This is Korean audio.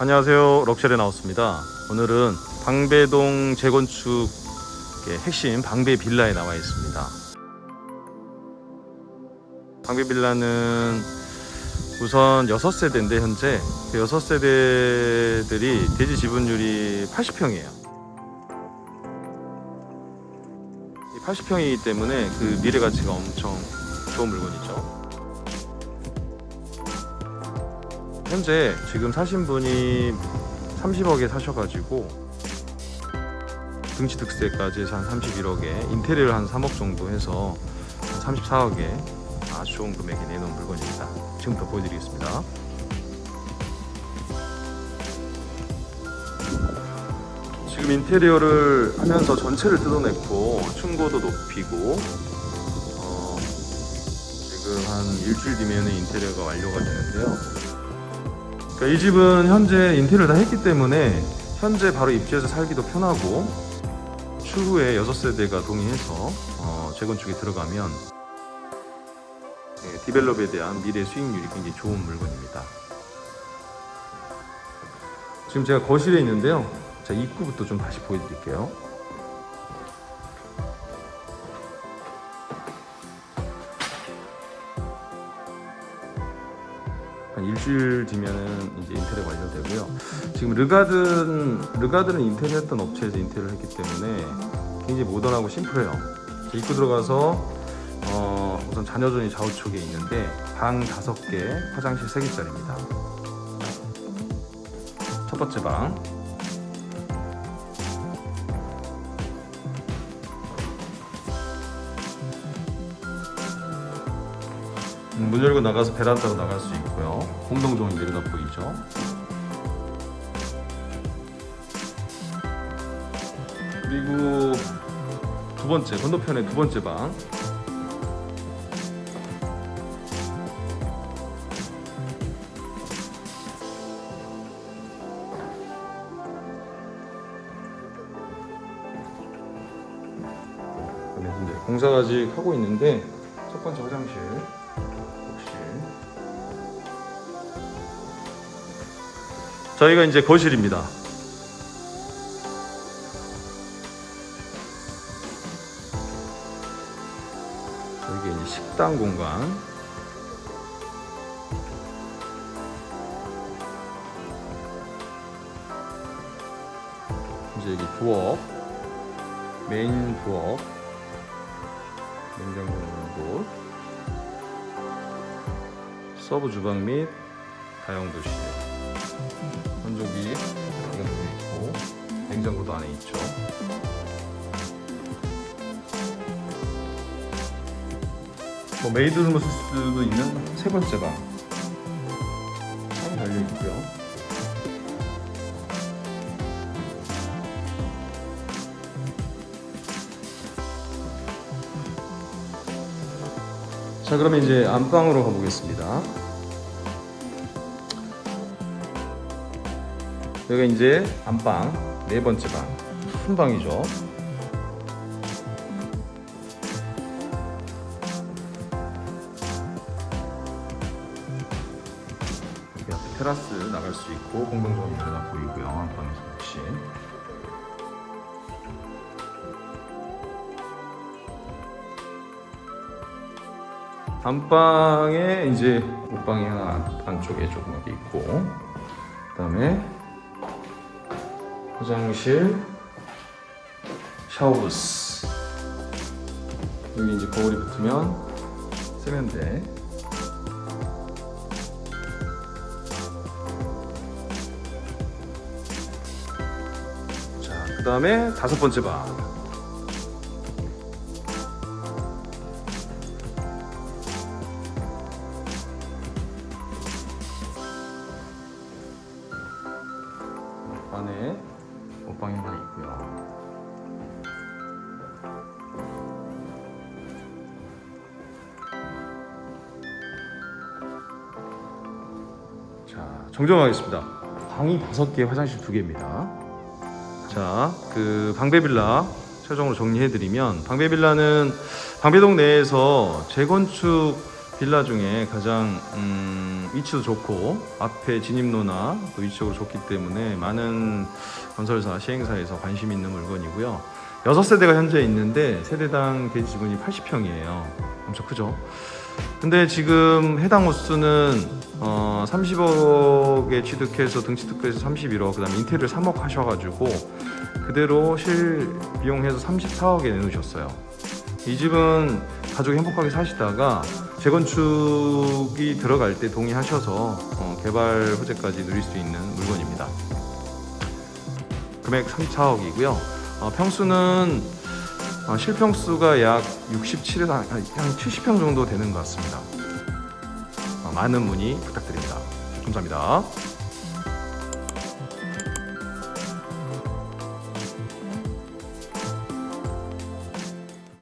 안녕하세요. 럭셔리 나왔습니다. 오늘은 방배동 재건축의 핵심 방배 빌라에 나와 있습니다. 방배 빌라는 우선 6세대인데 현재 그 6세대들이 대지 지분율이 80평이에요. 이 80평이기 때문에 그 미래 가치가 엄청 좋은 물건이죠. 현재 지금 사신 분이 30억에 사셔가지고 등치 득세까지 해서 한 31억에 인테리어를 한 3억 정도 해서 한 34억에 아주 좋은 금액에 내놓은 물건입니다. 지금부터 보여드리겠습니다. 지금 인테리어를 하면서 전체를 뜯어냈고 층고도 높이고 어, 지금 한 일주일 뒤면 인테리어가 완료가 되는데요. 그러니까 이 집은 현재 인테리어를 다 했기 때문에 현재 바로 입주해서 살기도 편하고 추후에 6세대가 동의해서 어, 재건축에 들어가면 예, 디벨롭에 대한 미래 수익률이 굉장히 좋은 물건입니다. 지금 제가 거실에 있는데요. 자, 입구부터 좀 다시 보여드릴게요. 한 일주일 뒤면은 이제 인테리어 완료되고요. 지금 르가든 르가든은 인테리어 했던 업체에서 인테리어를 했기 때문에 굉장히 모던하고 심플해요. 자, 입구 들어가서 어, 우선 자녀존이 좌우측에 있는데 방 다섯 개, 화장실 세 개짜리입니다. 첫 번째 방. 문 열고 나가서 베란다로 나갈 수 있고요. 공동정이 내려다 보이죠. 그리고 두 번째 건너편에 두 번째 방. 현재 공사 아직 하고 있는데 첫 번째 화장실. 저희가 이제 거실입니다. 여기 이제 식당 공간. 이제 여기 부엌, 메인 부엌, 냉장고 넣는 곳. 서브 주방 및 다용도실 냉장고도 안에 있죠. 뭐 메이드룸을 쓸 수도 있는 세 번째 방. 창이 달려 있고요. 자 그러면 이제 안방으로 가보겠습니다. 여기가 이제 안방 네 번째 방 큰 방이죠. 여기 앞에 테라스 나갈 수 있고 공동정이 하나 보이고요. 안방에서 역시 안방에 이제 옷방이 하나 안- 안쪽에 조그맣게 있고 그다음에 화장실 샤워부스. 여기 이제 거울이 붙으면 세면대. 자 그 다음에 다섯 번째 방 있고요. 자, 정정하겠습니다. 방이 다섯 개, 화장실 두 개입니다. 자, 그 방배빌라 최종으로 정리해드리면 방배빌라는 방배동 내에서 재건축 빌라 중에 가장 음, 위치도 좋고 앞에 진입로나 또 위치적으로 좋기 때문에 많은 건설사 시행사에서 관심 있는 물건이고요. 6세대가 현재 있는데 세대당 대지 지분이 80평이에요. 엄청 크죠? 근데 지금 해당 호수는 어, 30억에 취득해서 등치 특허에서 31억, 그 다음에 인테리어 3억 하셔가지고 그대로 실 비용해서 34억에 내놓으셨어요. 이 집은 가족이 행복하게 사시다가 재건축이 들어갈 때 동의하셔서 어, 개발 호재까지 누릴 수 있는 물건입니다. 금액 34억이고요. 어, 평수는 어, 실평수가 약 67에서 한, 한 70평 정도 되는 것 같습니다. 어, 많은 문의 부탁드립니다. 감사합니다.